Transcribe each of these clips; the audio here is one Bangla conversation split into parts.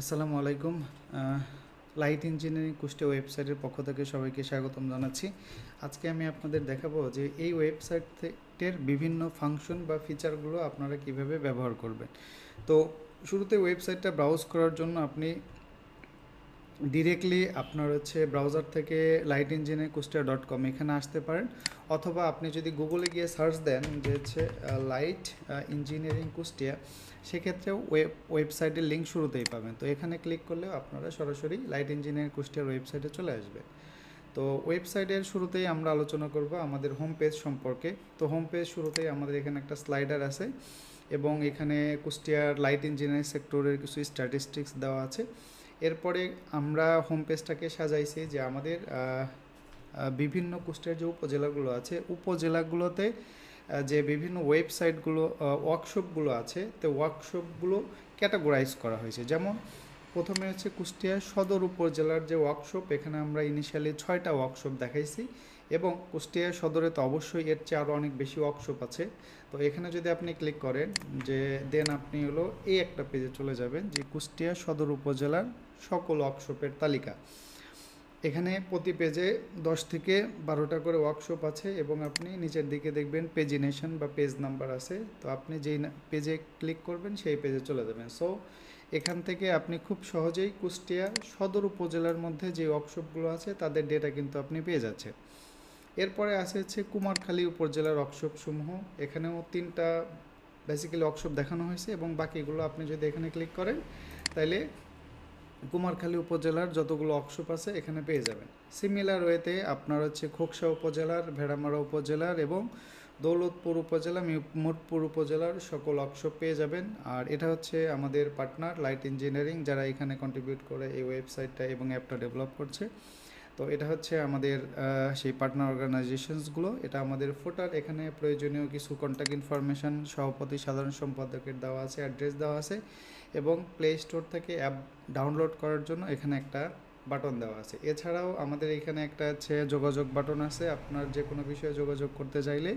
আসসালামু আলাইকুম। লাইট ইঞ্জিনিয়ারিং কুষ্টিয়া ওয়েবসাইটের পক্ষ থেকে সবাইকে স্বাগতম জানাচ্ছি। আজকে আমি আপনাদের দেখাবো যে এই ওয়েবসাইটের বিভিন্ন ফাংশন বা ফিচারগুলো আপনারা কীভাবে ব্যবহার করবেন। তো শুরুতে ওয়েবসাইটটা ব্রাউজ করার জন্য আপনি ডিরেক্টলি আপনার হচ্ছে ব্রাউজার থেকে light engineering Kushtia dot com এখানে আসতে পারেন। অথবা আপনি যদি গুগলে গিয়ে সার্চ দেন যে হচ্ছে লাইট ইঞ্জিনিয়ারিং কুষ্টিয়া সেক্ষেত্রেও ওয়েব ওয়েবসাইটের লিঙ্ক শুরুতেই পাবেন। তো এখানে ক্লিক করলেও আপনারা সরাসরি লাইট ইঞ্জিনিয়ারিং কুষ্টিয়ার ওয়েবসাইটে চলে আসবে। তো ওয়েবসাইটের শুরুতেই আমরা আলোচনা করব আমাদের হোম পেজ সম্পর্কে। তো হোম পেজ শুরুতেই আমাদের এখানে একটা স্লাইডার আছে এবং এখানে কুষ্টিয়ার লাইট ইঞ্জিনিয়ারিং সেক্টরের কিছু স্ট্যাটিস্টিক্স দেওয়া আছে। এরপরে আমরা হোম পেজটাকে সাজাইছি যে আমাদের বিভিন্ন কুষ্টিয়ার যে উপজেলাগুলো আছে, উপজেলাগুলোতে যে বিভিন্ন ওয়েবসাইটগুলো ওয়ার্কশপগুলো আছে, তো ওয়ার্কশপগুলো ক্যাটাগরাইজ করা হয়েছে। যেমন প্রথমে হচ্ছে কুষ্টিয়া সদর উপজেলার যে ওয়ার্কশপ এখানে আমরা ইনিশিয়ালি ছয়টা ওয়ার্কশপ দেখাইছি এবং কুষ্টিয়া সদরে তো অবশ্যই এর চেয়ে আরও অনেক বেশি ওয়ার্কশপ আছে। তো এখানে যদি আপনি ক্লিক করেন, যে দেন আপনি হলো এই একটা পেজে চলে যাবেন, যে কুষ্টিয়া সদর উপজেলার সকল ওয়ার্কশপের তালিকা। এখানে প্রতি পেজে দশ থেকে বারোটা করে ওয়ার্কশপ আছে এবং আপনি নিচের দিকে দেখবেন পেজিনেশন বা পেজ নাম্বার আছে। তো আপনি যেই পেজে ক্লিক করবেন সেই পেজে চলে যাবেন। সো এখান থেকে আপনি খুব সহজেই কুষ্টিয়া সদর উপজেলার মধ্যে যে ওয়ার্কশপগুলো আছে তাদের ডেটা কিন্তু আপনি পেয়ে যাচ্ছে এরপরে আছে হচ্ছে কুমারখালী উপজেলার ওয়ার্কশপসমূহ এখানেও তিনটা বেসিক্যালি ওয়ার্কশপ দেখানো হয়েছে এবং বাকিগুলো আপনি যদি এখানে ক্লিক করেন তাহলে কুমারখালী উপজেলার যতগুলো ওয়ার্কশপ আছে এখানে পেয়ে যাবেন। সিমিলার ওয়েতে আপনার হচ্ছে খোকসা উপজেলার, ভেড়ামারা উপজেলার এবং দৌলতপুর উপজেলা মোটপুর উপজেলার সকল ওয়ার্কশপ পেয়ে যাবেন। আর এটা হচ্ছে আমাদের পার্টনার লাইট ইঞ্জিনিয়ারিং যারা এখানে কন্ট্রিবিউট করে এই ওয়েবসাইটটা এবং অ্যাপটা ডেভেলপ করছে। তো এটা হচ্ছে আমাদের সেই পার্টনার অর্গানাইজেশনসগুলো এটা আমাদের ফোটার এখানে প্রয়োজনীয় কিছু কন্ট্যাক্ট ইনফরমেশন সভাপতি সাধারণ সম্পাদকের দেওয়া আছে অ্যাড্রেস দেওয়া আছে এবং প্লে স্টোর থেকে অ্যাপ ডাউনলোড করার জন্য এখানে একটা বাটন দেওয়া আছে। এছাড়াও আমাদের এখানে একটা হচ্ছে যোগাযোগ বাটন আছে। আপনার যে কোনো বিষয়ে যোগাযোগ করতে চাইলে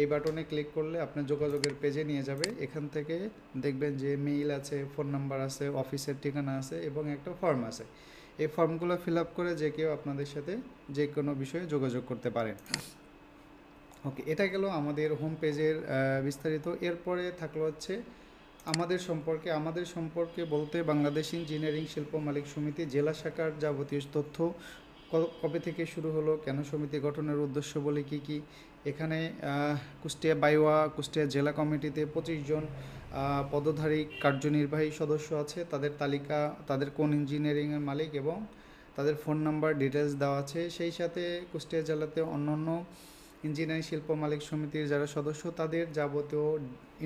এই বাটনে ক্লিক করলে আপনার যোগাযোগের পেজে নিয়ে যাবে। এখান থেকে দেখবেন যে মেইল আছে ফোন নাম্বার আছে অফিসের ঠিকানা আছে এবং একটা ফর্ম আছে। এই ফর্মগুলো ফিল আপ করে যে কেউ আপনাদের সাথে যে কোনো বিষয়ে যোগাযোগ করতে পারেন ওকে, এটা গেল আমাদের হোম পেজের বিস্তারিত। এরপরে থাকল হচ্ছে আমাদের সম্পর্কে। আমাদের সম্পর্কে বলতে বাংলাদেশ ইঞ্জিনিয়ারিং শিল্প মালিক সমিতি জেলা শাখার যাবতীয় তথ্য কবে থেকে শুরু হলো, কেন সমিতি গঠনের উদ্দেশ্য বলে কি কি? এখানে কুষ্টিয়া বাইওয়া কুষ্টিয়া জেলা কমিটিতে পঁচিশ জন পদধারী কার্যনির্বাহী সদস্য আছে। তাদের তালিকা, তাদের কোন ইঞ্জিনিয়ারিংয়ের মালিক এবং তাদের ফোন নাম্বার ডিটেলস দেওয়া আছে। সেই সাথে কুষ্টিয়া জেলাতে অন্যান্য ইঞ্জিনিয়ারিং শিল্প মালিক সমিতির যারা সদস্য, তাদের যাবতীয়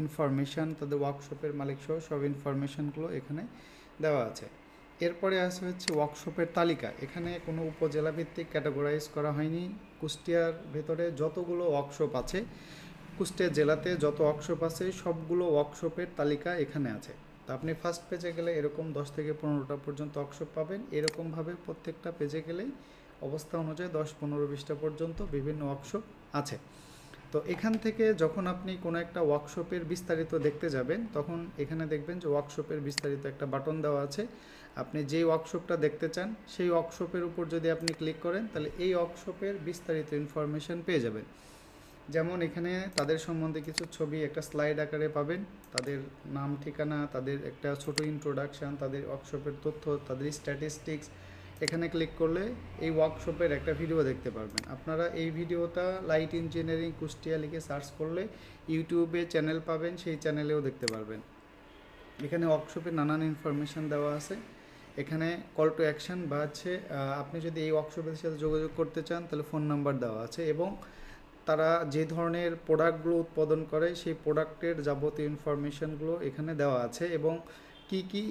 ইনফরমেশন, তাদের ওয়ার্কশপের মালিক সহ সব ইনফরমেশনগুলো এখানে দেওয়া আছে। এরপরে আছে হচ্ছে ওয়ার্কশপের তালিকা। এখানে কোনো উপজেলা ভিত্তিক ক্যাটাগরাইজ করা হয়নি। কুষ্টিয়ার ভেতরে যতগুলো ওয়ার্কশপ আছে কুষ্টিয়া জেলাতে যত ওয়ার্কশপ আছে, সবগুলো ওয়ার্কশপের তালিকা এখানে আছে। তো আপনি ফার্স্ট পেজে গেলে এরকম দশ থেকে পনেরোটা পর্যন্ত ওয়ার্কশপ পাবেন। এরকমভাবে প্রত্যেকটা পেজে গেলেই অবস্থা অনুযায়ী দশ, পনেরো, বিশটা পর্যন্ত বিভিন্ন ওয়ার্কশপ আছে। তো এখান থেকে যখন আপনি কোনো একটা ওয়ার্কশপের বিস্তারিত দেখতে যাবেন, তখন এখানে দেখবেন যে ওয়ার্কশপের বিস্তারিত একটা বাটন দেওয়া আছে। আপনি যেই ওয়ার্কশপটা দেখতে চান, সেই ওয়ার্কশপের উপর যদি আপনি ক্লিক করেন, তাহলে এই ওয়ার্কশপের বিস্তারিত ইনফরমেশন পেয়ে যাবেন। যেমন এখানে তাদের সম্বন্ধে কিছু ছবি, একটা স্লাইড আকারে পাবেন। তাদের নাম, ঠিকানা, তাদের একটা ছোট ইন্ট্রোডাকশান তাদের ওয়ার্কশপের তথ্য, তাদের স্ট্যাটিস্টিক্স এখানে ক্লিক করলে এই ওয়ার্কশপের একটা ভিডিও দেখতে পারবেন। আপনারা এই ভিডিওটা লাইট ইঞ্জিনিয়ারিং কুষ্টিয়া লিখে সার্চ করলে ইউটিউবে চ্যানেল পাবেন, সেই চ্যানেলেও দেখতে পারবেন। এখানে ওয়ার্কশপে নানান ইনফরমেশন দেওয়া আছে। এখানে কল টু অ্যাকশন বা হচ্ছে আপনি যদি এই ওয়ার্কশপের সাথে যোগাযোগ করতে চান, তাহলে ফোন নাম্বার দেওয়া আছে এবং তারা যে ধরনের প্রোডাক্টগুলো উৎপাদন করে, সেই প্রোডাক্টের যাবতীয় ইনফরমেশনগুলো এখানে দেওয়া আছে এবং কি কি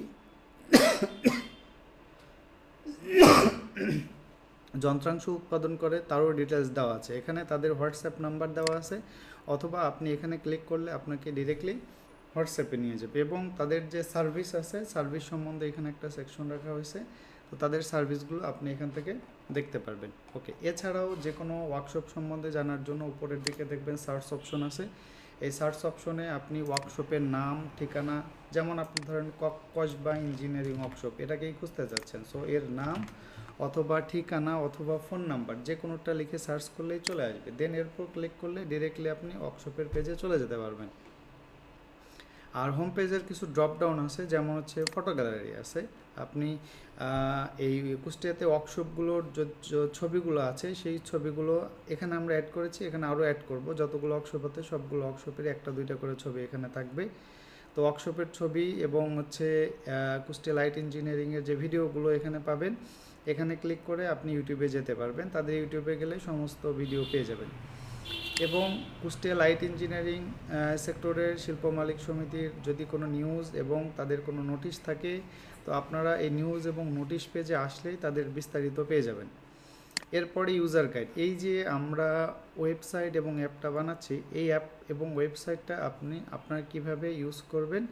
যন্ত্রাংশ উৎপাদন করে তারও ডিটেলস দেওয়া আছে। এখানে তাদের হোয়াটসঅ্যাপ নাম্বার দেওয়া আছে অথবা আপনি এখানে ক্লিক করলে আপনাকে ডিরেক্টলি হোয়াটসঅ্যাপে নিয়ে যাবে এবং তাদের যে সার্ভিস আছে সার্ভিস সম্বন্ধে এখানে একটা সেকশন রাখা হয়েছে। তো তাদের সার্ভিসগুলো আপনি এখান থেকে দেখতে পারবেন। ওকে, এছাড়াও যে কোনো ওয়ার্কশপ সম্বন্ধে জানার জন্য উপরের দিকে দেখবেন সার্চ অপশন আছে। এই সার্চ অপশনে আপনি ওয়ার্কশপের নাম, ঠিকানা, যেমন আপনি ধরেন কসবা ইঞ্জিনিয়ারিং ওয়ার্কশপ এটাকেই খুঁজতে যাচ্ছেন। সো এর নাম অথবা ঠিকানা অথবা ফোন নাম্বার যে কোনোটা লিখে সার্চ করলেই চলে আসবে। দেন এরপর ক্লিক করলে ডিরেক্টলি আপনি ওয়ার্কশপের পেজে চলে যেতে পারবেন। আর হোম পেজের কিছু ড্রপ ডাউন আছে, যেমন হচ্ছে ফটো গ্যালারি আছে। আপনি এই কুষ্টিয়াতে ওয়ার্কশপগুলোর ছবিগুলো আছে, সেই ছবিগুলো এখানে আমরা অ্যাড করেছি, এখানে আরও অ্যাড করব। যতগুলো ওয়ার্কশপ আছে, সবগুলো ওয়ার্কশপের একটা, দুইটা করে ছবি এখানে থাকবে। তো ওয়ার্কশপের ছবি এবং হচ্ছে কুষ্টিয়া লাইট ইঞ্জিনিয়ারিংয়ের যে ভিডিওগুলো এখানে পাবেন, এখানে ক্লিক করে আপনি ইউটিউবে যেতে পারবেন। তাদের ইউটিউবে গেলে সমস্ত ভিডিও পেয়ে যাবেন। এবং কুষ্টিয়া লাইট ইঞ্জিনিয়ারিং সেক্টরের শিল্প মালিক সমিতির যদি কোনো নিউজ এবং তাদের কোনো নোটিশ থাকে, তো আপনারা এই নিউজ এবং নোটিশ পেজে আসলেই তাদের বিস্তারিত পেয়ে যাবেন। এরপরে ইউজার গাইড। এই যে আমরা ওয়েবসাইট এবং অ্যাপটা বানাচ্ছি, এই অ্যাপ এবং ওয়েবসাইটটা আপনি, আপনার কীভাবে ইউজ করবেন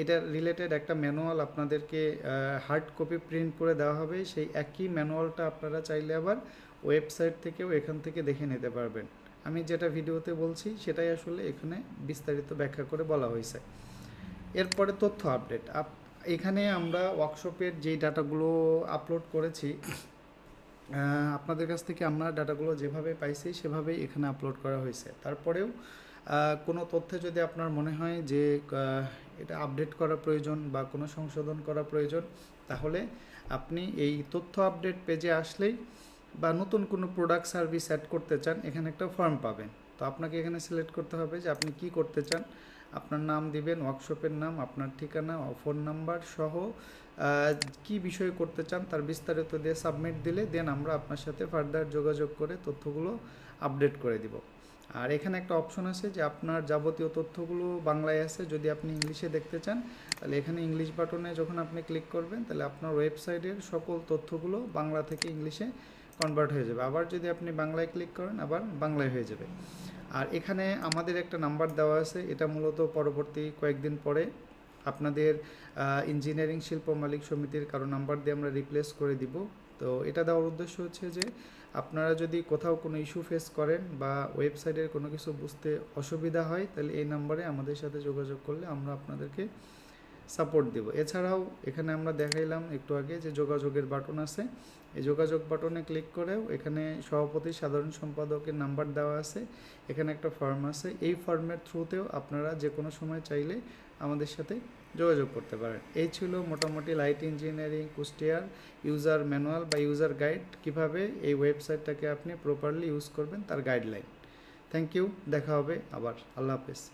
এটা রিলেটেড একটা ম্যানুয়াল আপনাদেরকে হার্ড কপি প্রিন্ট করে দেওয়া হবে। সেই একই ম্যানুয়ালটা আপনারা চাইলে আবার ওয়েবসাইট থেকেও এখান থেকে দেখে নিতে পারবেন। আমি যেটা ভিডিওতে বলছি, সেটাই আসলে এখানে বিস্তারিত ব্যাখ্যা করে বলা হয়েছে। এরপরে তথ্য আপডেট আপ, এখানে আমরা ওয়ার্কশপের যেই ডাটাগুলো আপলোড করেছি আপনাদের কাছ থেকে আমরা ডাটাগুলো যেভাবে পাইছি, সেভাবেই এখানে আপলোড করা হয়েছে। তারপরেও কোনো তথ্যে যদি আপনার মনে হয় যে এটা আপডেট করা প্রয়োজন বা কোনো সংশোধন করা প্রয়োজন, তাহলে আপনি এই তথ্য আপডেট পেজে আসলেই বা নতুন কোনো প্রোডাক্ট সার্ভিস অ্যাড করতে চান, এখানে একটা ফর্ম পাবেন। তো আপনাকে এখানে সিলেক্ট করতে হবে যে আপনি কি করতে চান। আপনার নাম দিবেন ওয়ার্কশপের নাম, আপনার ঠিকানা ফোন নাম্বার সহ কি বিষয় করতে চান তার বিস্তারিত দিয়ে সাবমিট দিলে দেন আমরা আপনার সাথে ফার্দার যোগাযোগ করে তথ্যগুলো আপডেট করে দিব। আর এখানে একটা অপশন আছে যে আপনার যাবতীয় তথ্যগুলো বাংলায় আছে, যদি আপনি ইংলিশে দেখতে চান, তাহলে এখানে ইংলিশ বাটনে যখন আপনি ক্লিক করবেন, তাহলে আপনার ওয়েবসাইটের সকল তথ্যগুলো বাংলা থেকে ইংলিশে কনভার্ট হয়ে যাবে। আবার যদি আপনি বাংলায় ক্লিক করেন, আবার বাংলায় হয়ে যাবে। আর এখানে আমাদের একটা নাম্বার দেওয়া আছে। এটা মূলত পরবর্তী কয়েকদিন পরে আপনাদের ইঞ্জিনিয়ারিং শিল্প মালিক সমিতির কারও নাম্বার দিয়ে আমরা রিপ্লেস করে দিব। তো এটা দেওয়ার উদ্দেশ্য হচ্ছে যে, আপনারা যদি কোথাও কোনো ইস্যু ফেস করেন বা ওয়েবসাইটের কোনো কিছু বুঝতে অসুবিধা হয়, তাহলে এই নাম্বারে আমাদের সাথে যোগাযোগ করলে আমরা আপনাদেরকে সাপোর্ট দেব। এছাড়াও এখানে আমরা দেখাইলাম একটু আগে যে যোগাযোগের বাটন আছে। এই যোগাযোগ বাটনে ক্লিক করেও এখানে সভাপতি সাধারণ সম্পাদকের নাম্বার দেওয়া আছে। এখানে একটা ফর্ম আছে। এই ফর্মের থ্রুতেও আপনারা যে কোনো সময় চাইলে আমাদের সাথে যোগাযোগ করতে পারেন। এই ছিল মোটামুটি লাইট ইঞ্জিনিয়ারিং কুষ্টিয়ার ইউজার ম্যানুয়াল বা ইউজার গাইড কীভাবে এই ওয়েবসাইটটাকে আপনি প্রপারলি ইউজ করবেন তার গাইডলাইন থ্যাংক ইউ দেখা হবে আবার। আল্লাহ হাফেজ।